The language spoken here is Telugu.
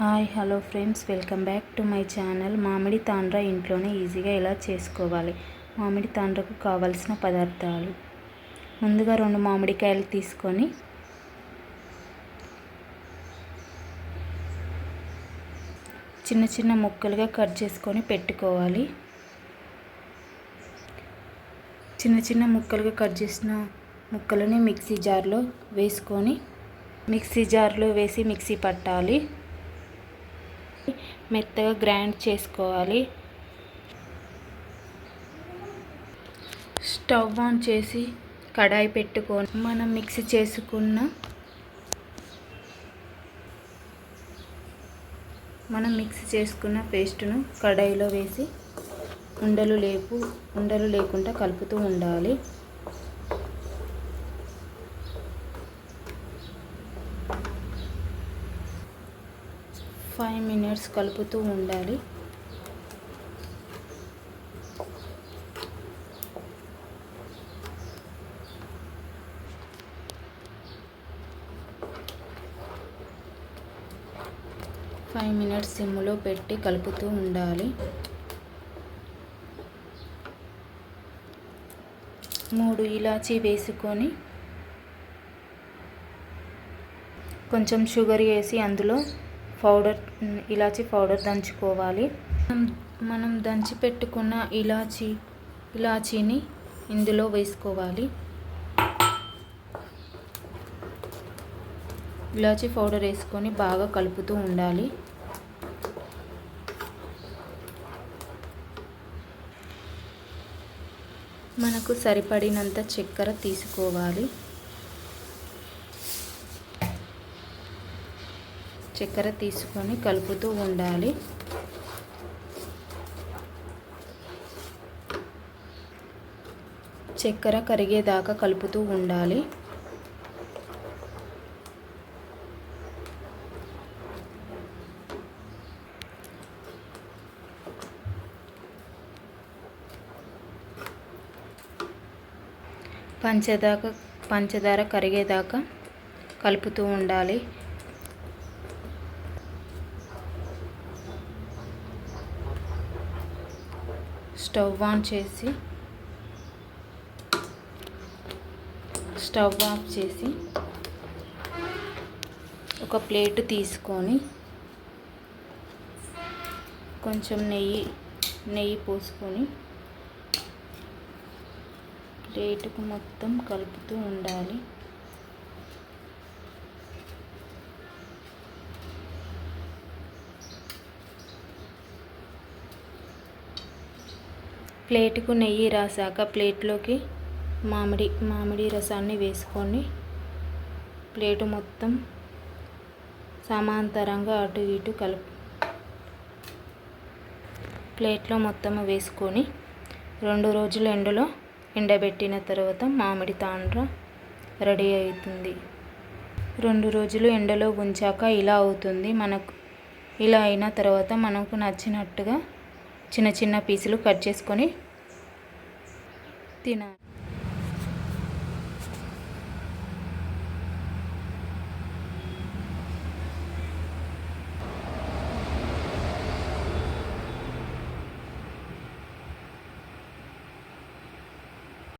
Hi hello friends. Welcome back to my channel. మామిడి తాండ్ర ఇంట్లోనే ఈజీగా ఎలా చేసుకోవాలి? మామిడి తాండ్రకు కావలసిన పదార్థాలు. ముందుగా రెండు మామిడికాయలు తీసుకొని చిన్న చిన్న ముక్కలుగా కట్ చేసుకొని పెట్టుకోవాలి. చిన్న చిన్న ముక్కలుగా కట్ చేసిన ముక్కలని మిక్సీ జార్లో వేసుకొని మిక్సీ జార్లో వేసి మిక్సీ పట్టాలి. మెత్తగా గ్రైండ్ చేసుకోవాలి. స్టవ్ ఆన్ చేసి కడాయి పెట్టుకొని మనం మిక్సీ చేసుకున్న మనం మిక్సీ చేసుకున్న పేస్టును కడాయిలో వేసి ఉండలు లేపు ఉండలు లేకుండా కలుపుతూ ఉండాలి. ఫైవ్ మినిట్స్ కలుపుతూ ఉండాలి. ఫైవ్ మినిట్స్ సిమ్లో పెట్టి కలుపుతూ ఉండాలి. మూడు ఇలాచీ వేసుకొని కొంచెం షుగర్ వేసి అందులో పౌడర్ ఇలాచీ పౌడర్ దంచుకోవాలి. మనం దంచి పెట్టుకున్న ఇలాచీ ఇలాచీని ఇందులో వేసుకోవాలి. ఇలాచీ పౌడర్ వేసుకొని బాగా కలుపుతూ ఉండాలి. మనకు సరిపడినంత చక్కెర తీసుకోవాలి. చక్కెర తీసుకొని కలుపుతూ ఉండాలి. చక్కెర కరిగేదాకా కలుపుతూ ఉండాలి. పంచదాక పంచదార కరిగేదాకా కలుపుతూ ఉండాలి. స్టవ్ ఆన్ చేసి స్టవ్ ఆఫ్ చేసి ఒక ప్లేట్ తీసుకొని కొంచెం నెయ్యి నెయ్యి పోసుకొని ప్లేటుకు మొత్తం కలుపుతూ ఉండాలి. ప్లేటుకు నెయ్యి రాసాక ప్లేట్లోకి మామిడి మామిడి రసాన్ని వేసుకొని ప్లేటు మొత్తం సమాంతరంగా అటు ఇటు కలుపు ప్లేట్లో మొత్తం వేసుకొని రెండు రోజులు ఎండలో ఎండబెట్టిన తర్వాత మామిడి తాండ్ర రెడీ అవుతుంది. రెండు రోజులు ఎండలో ఉంచాక ఇలా అవుతుంది. మనకు ఇలా అయిన తర్వాత మనకు నచ్చినట్టుగా చిన్న చిన్న పీసులు కట్ చేసుకొని తినాలి